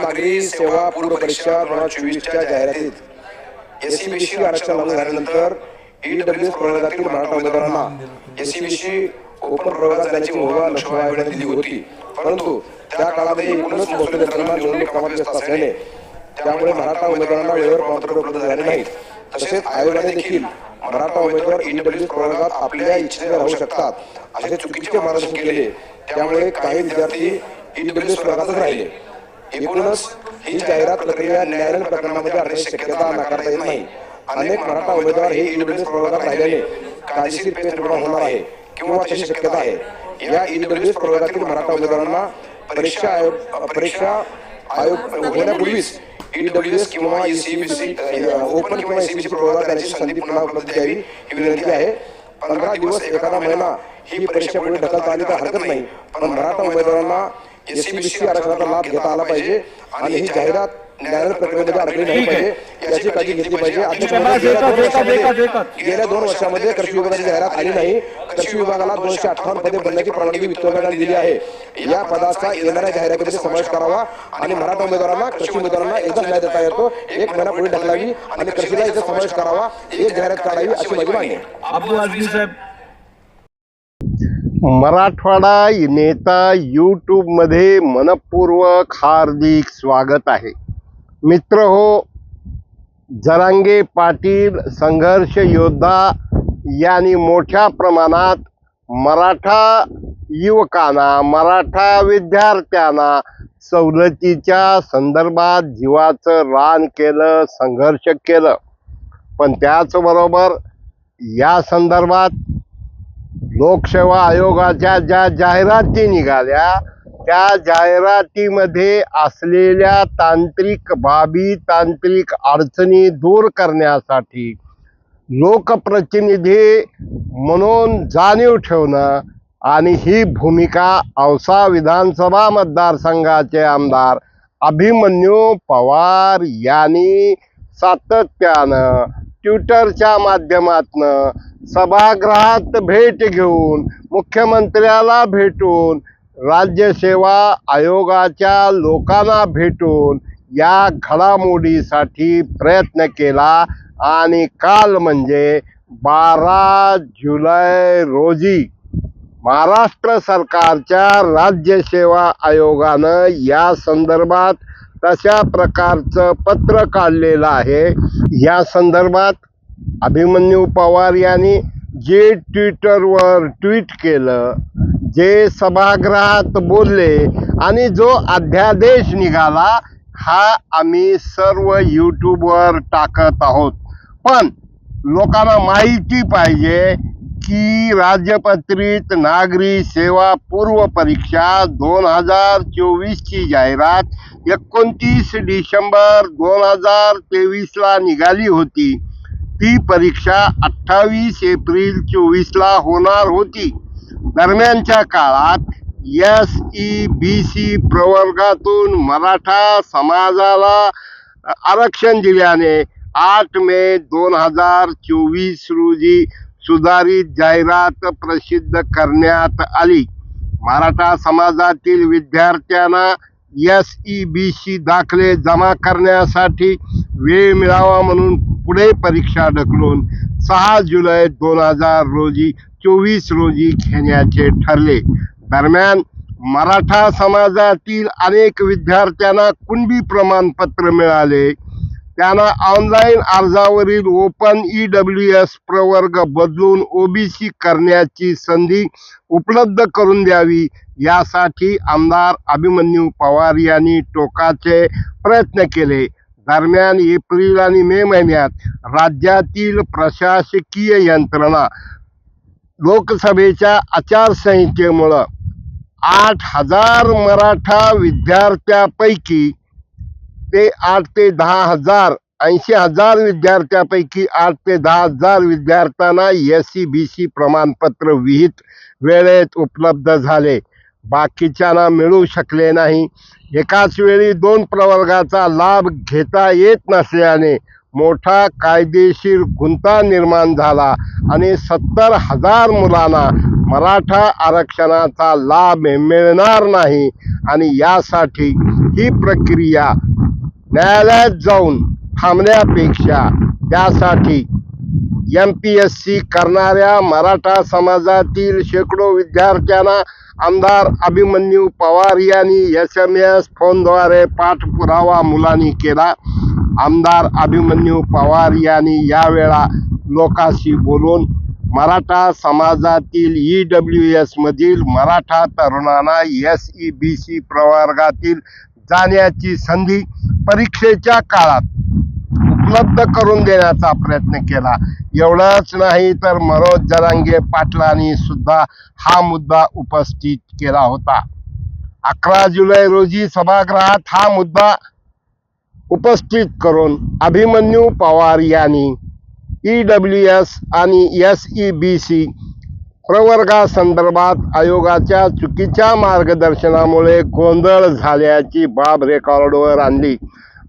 नागरी सेवा पूर्व परीक्षा दोन हजार चोवीसच्या जाहिरातीत. एससीबीसी आरक्षण लागू झाल्यानंतर ईडब्ल्यूएस प्रवर्गातील मराठा उमेदवारांना एससीबीसी ओपन प्रवर्गात जाण्याची मुभा लोकसभा आयोगाने दिली होती. परंतु त्या काळामध्ये एकूणच महसूल यंत्रणा निवडणूक कामात व्यस्त असल्याने त्यामुळे मराठा उमेदवारांना वेळेवर प्रमाणपत्र उपलब्ध झाले नाहीत. तसेच आयोगाने देखील मराठा उमेदवार ईडब्ल्यूएस प्रवर्गात आपल्या इच्छेने राहू शकतात. असे चुकीचे मार्गदर्शन केले. त्यामुळे काही विद्यार्थी ईडब्ल्यूएस प्रवर्गातच राहिले. एकूणच ही जाहिरात प्रक्रिया न्यायालयीन प्रकरणामध्ये अडण्याची शक्यता नाकारता येत नाही. अनेक मराठा उमेदवार हे ईडब्ल्यूएस प्रवर्गात राहिल्याने कायदेशीर पेच होणार आहे किंवा तशी शक्यता आहे. या ईडब्ल्यूएस प्रवर्गातील मराठा उमेदवारांना परीक्षा आयोग परीक्षा आयोग होण्यापूर्वीच ईडब्ल्यूएस किंवा E ईसीबीसी ओपन किंवा ईसीबीसी प्रवर्गात जाण्याची संधी पुन्हा उपलब्ध द्यावी ही विनंती आहे. पंधरा दिवस एखादा महिना ही परीक्षा पुढे ढकलता आली तर हरकत नाही. पण मराठा उमेदवारांना एससीबीसी आरक्षणाचा लाभ घेता आला पाहिजे आणि ही जाहिरात न्यायालयीन प्रक्रियेमध्ये अडकली नाही पाहिजे. याची काळजी घेतली पाहिजे. गेल्या दोन वर्षामध्ये- कृषी विभागाची जाहिरात आली नाही. कृषी विभागाला दोनशे अठ्ठावन्न पदे भरण्याची परवानगी वित्त विभागाने दिली आहे. या पदाचा येणाऱ्या जाहिरातीमध्ये समावेश करावा आणि मराठा उमेदवारांना कृषी उमेदवारांना एकदा न्याय देता येतो. एक महिना पुढे ढकलावी आणि कृषीला याचा समावेश करावा. एक जाहिरात काढावी अशी माझी मागणी आहे. मराठवाडा नेता यूट्यूबमध्ये मनपूर्वक हार्दिक स्वागत आहे. मित्र हो जरांगे पाटील संघर्ष योद्धा यांनी मोठ्या प्रमाणात मराठा युवकांना मराठा विद्यार्थ्यांना सवलतीच्या संदर्भात जीवाचं रान केलं संघर्ष केलं. पण त्याचबरोबर या संदर्भात लोकसेवा आयोगाच्या ज्या जाहिराती निघाल्या त्या जाहिरातीमध्ये असलेल्या तांत्रिक बाबी तांत्रिक अडचणी दूर करण्यासाठी लोकप्रतिनिधी म्हणून जाणीव ठेवणं आणि ही भूमिका औसा विधानसभा मतदारसंघाचे आमदार अभिमन्यू पवार यांनी सातत्यानं ट्विटरच्या माध्यमातनं सभागृहात भेट घेऊन मुख्यमंत्र्याला भेटून राज्यसेवा आयोगाच्या लोकांना भेटून या घडामोडीसाठी प्रयत्न केला. आणि काल म्हणजे बारा जुलै रोजी महाराष्ट्र सरकारच्या राज्यसेवा आयोगानं या संदर्भात तशा प्रकारचं पत्र काढलेलं आहे. या संदर्भात अभिमन्यू पवार यांनी जे ट्विटरवर ट्विट केलं जे सभागृहात बोलले आणि जो अध्यादेश निघाला हा आम्ही सर्व यूट्यूबवर टाकत आहोत. पण लोकांना माहिती पाहिजे की राज्यपत्रित नागरी सेवा पूर्व परीक्षा दोन हजार चोवीसची जाहिरात एकोणतीस डिसेंबर दोन हजार तेवीसला निघाली होती. ती परीक्षा अठ्ठावीस एप्रिल चोवीसला होणार होती. दरम्यानच्या काळात एस ई बी सी प्रवर्गातून मराठा समाजाला आरक्षण दिल्याने आठ मे दोन हजार चोवीस रोजी सुधारित जाहिरात प्रसिद्ध करण्यात आली. मराठा समाजातील विद्यार्थ्यांना एस ई बी सी दाखले जमा करण्यासाठी वेळ मिळावा म्हणून पुढे परीक्षा ढकलून सहा जुलै दोन हजार रोजी चोवीस रोजी घेण्याचे ठरले. दरम्यान मराठा समाजातील अनेक विद्यार्थ्यांना कुणबी प्रमाणपत्र मिळाले? त्यांना ऑनलाईन अर्जावरील ओपन ई डब्ल्यू एस प्रवर्ग बदलून ओबीसी करण्याची संधी उपलब्ध करून द्यावी यासाठी आमदार अभिमन्यू पवार यांनी टोकाचे प्रयत्न केले. दरम्यान एप्रिल आणि मे महिन्यात राज्यातील प्रशासकीय यंत्रणा लोकसभेच्या आचारसंहितेमुळं आठ हजार मराठा विद्यार्थ्यापैकी ते आठ ते दहा हजार ऐंशी हजार विद्यार्थ्यापैकी आठ ते दहा हजार विद्यार्थ्यांना एस सी बी सी प्रमाणपत्र विहित वेळेत उपलब्ध झाले. बाकीच्यांना मिळू शकले नाही. एकाच वेळी दोन प्रवर्गाचा लाभ घेता येत नसल्याने मोठा कायदेशीर गुंता निर्माण झाला आणि सत्तर हजार मुलांना मराठा आरक्षणाचा लाभ मिळणार नाही आणि यासाठी ही प्रक्रिया न्यायालयात जाऊन थांबण्यापेक्षा त्यासाठी एम पी एस सी करणाऱ्या मराठा समाजातील शेकडो विद्यार्थ्यांना आमदार अभिमन्यू पवार यांनी एस एम एस फोनद्वारे पाठपुरावा मुलांनी केला. आमदार अभिमन्यू पवार यांनी यावेळा लोकांशी बोलून मराठा समाजातील ई डब्ल्यू एसमधील मराठा तरुणांना एस ई बी सी प्रवर्गातील जाण्याची संधी परीक्षेच्या काळात उपलब्ध करून देण्याचा प्रयत्न केला. एवढंच नाही तर मनोज जरांगे पाटलांनी सुद्धा हा मुद्दा उपस्थित केला होता. अकरा जुलै रोजी सभागृहात हा मुद्दा उपस्थित करून अभिमन्यू पवार यांनी ई डब्ल्यू एस आणि एस ई बी सी प्रवर्गासंदर्भात आयोगाच्या चुकीच्या मार्गदर्शनामुळे गोंधळ झाल्याची बाब रेकॉर्डवर आणली.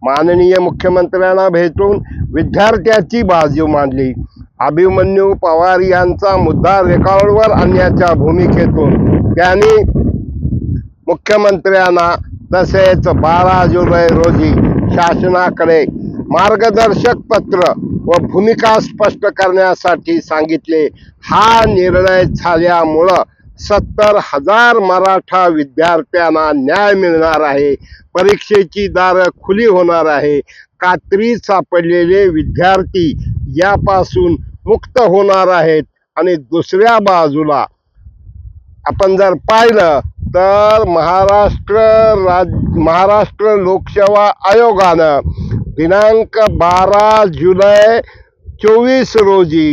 माननीय मुख्यमंत्र्यांना भेटून विद्यार्थ्याची बाजू मांडली. अभिमन्यू पवार यांचा मुद्दा रेकॉर्डवर आणण्याच्या भूमिकेतून त्यांनी मुख्यमंत्र्यांना तसेच बारा जुलै रोजी शासनाकडे मार्गदर्शक पत्र व भूमिका स्पष्ट करण्यासाठी सांगितले. हा निर्णय झाल्यामुळं सत्तर हजार मराठा विद्यार्थ्यांना न्याय मिळणार आहे. परीक्षेची दारं खुली होणार आहे. कात्री सापडलेले विद्यार्थी यापासून मुक्त होणार आहेत. आणि दुसऱ्या बाजूला आपण जर पाहिलं तर महाराष्ट्र राज महाराष्ट्र लोकसेवा आयोगानं दिनांक बारा जुलै चोवीस रोजी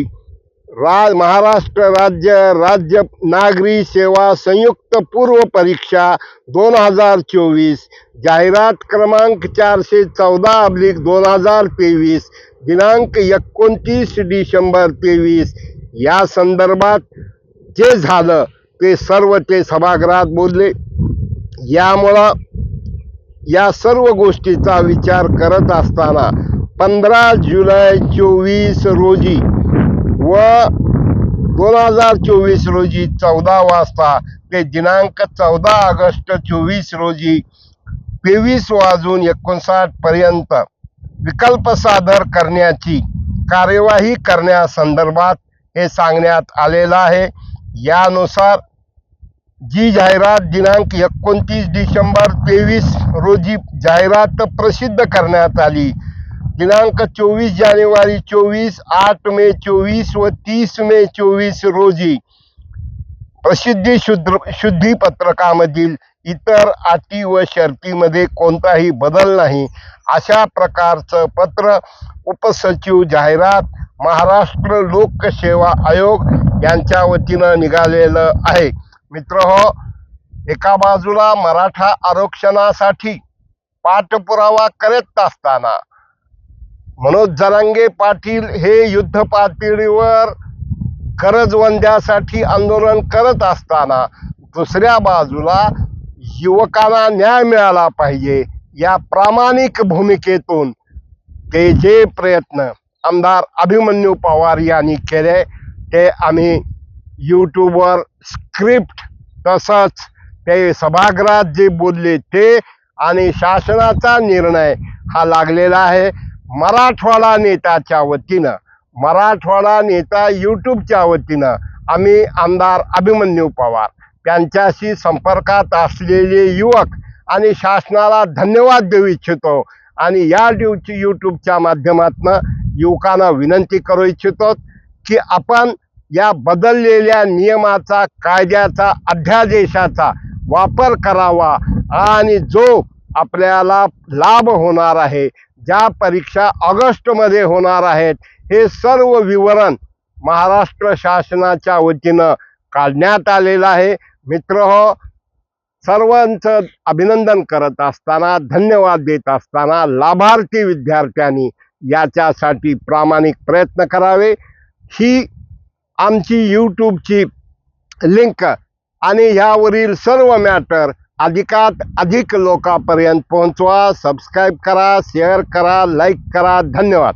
रा महाराष्ट्र राज्य राज्य नागरी सेवा संयुक्त पूर्व परीक्षा दोन हजार चोवीस जाहिरात क्रमांक चारशे चौदा अब्लिक दोन हजार तेवीस दिनांक एकोणतीस डिसेंबर तेवीस. या संदर्भात जे झालं ते सर्व ते सभागृहात बोलले. यामुळं या सर्व गोष्टीचा विचार करत असताना पंधरा जुलै चोवीस रोजी व दोन हजार चोवीस रोजी चौदा वाजता ते दिनांक चौदा ऑगस्ट चोवीस रोजी तेवीस वाजून एकोणसाठ पर्यंत विकल्प सादर करण्याची कार्यवाही करण्यासंदर्भात हे सांगण्यात आलेलं आहे. यानुसार जी जाहिरात दिनांक एकोणतीस डिसेंबर तेवीस रोजी जाहिरात प्रसिद्ध करण्यात आली. दिनांक चोवीस जानेवारी चोवीस आठ मे चोवीस व तीस मे चोवीस रोजी प्रसिद्धी शुद्ध शुद्धी पत्रकामधील इतर अटी व शर्तीमध्ये कोणताही बदल नाही. अशा प्रकारचं पत्र उपसचिव जाहिरात महाराष्ट्र लोकसेवा आयोग यांच्या वतीनं निघालेलं आहे. मित्र हो एका बाजूला मराठा आरक्षणासाठी पाठपुरावा करत असताना मनोज जरांगे पाटील हे युद्ध पातळीवर कर्जवंद्यासाठी आंदोलन करत असताना दुसऱ्या बाजूला युवकांना न्याय मिळाला पाहिजे या प्रामाणिक भूमिकेतून ते जे प्रयत्न आमदार अभिमन्यू पवार यांनी केले ते आम्ही यूट्यूबवर स्क्रिप्ट तसंच ते सभागृहात जे बोलले ते आणि शासनाचा निर्णय हा लागलेला आहे. मराठवाडा नेताच्या वतीनं मराठवाडा नेता यूट्यूबच्या वतीनं आम्ही आमदार अभिमन्यू पवार त्यांच्याशी संपर्कात असलेले युवक आणि शासनाला धन्यवाद देऊ इच्छितो आणि या ड्यूची यूट्यूबच्या माध्यमातून युवकांना विनंती करू इच्छितो की आपण या बदललेल्या नियमाचा कायद्याचा अध्यादेशाचा वापर करावा आणि जो आपल्याला लाभ होणार आहे ज्या परीक्षा ऑगस्टमध्ये होणार आहेत हे सर्व विवरण महाराष्ट्र शासनाच्या वतीनं काढण्यात आलेलं आहे. मित्र हो सर्वांचं अभिनंदन करत असताना धन्यवाद देत असताना लाभार्थी विद्यार्थ्यांनी याच्यासाठी प्रामाणिक प्रयत्न करावे. ही आमची यूट्यूबची लिंक आणि ह्यावरील सर्व मॅटर अधिकात अधिक लोकांपर्यंत पोहोचवा. सबस्क्राईब करा शेअर करा लाईक करा. धन्यवाद.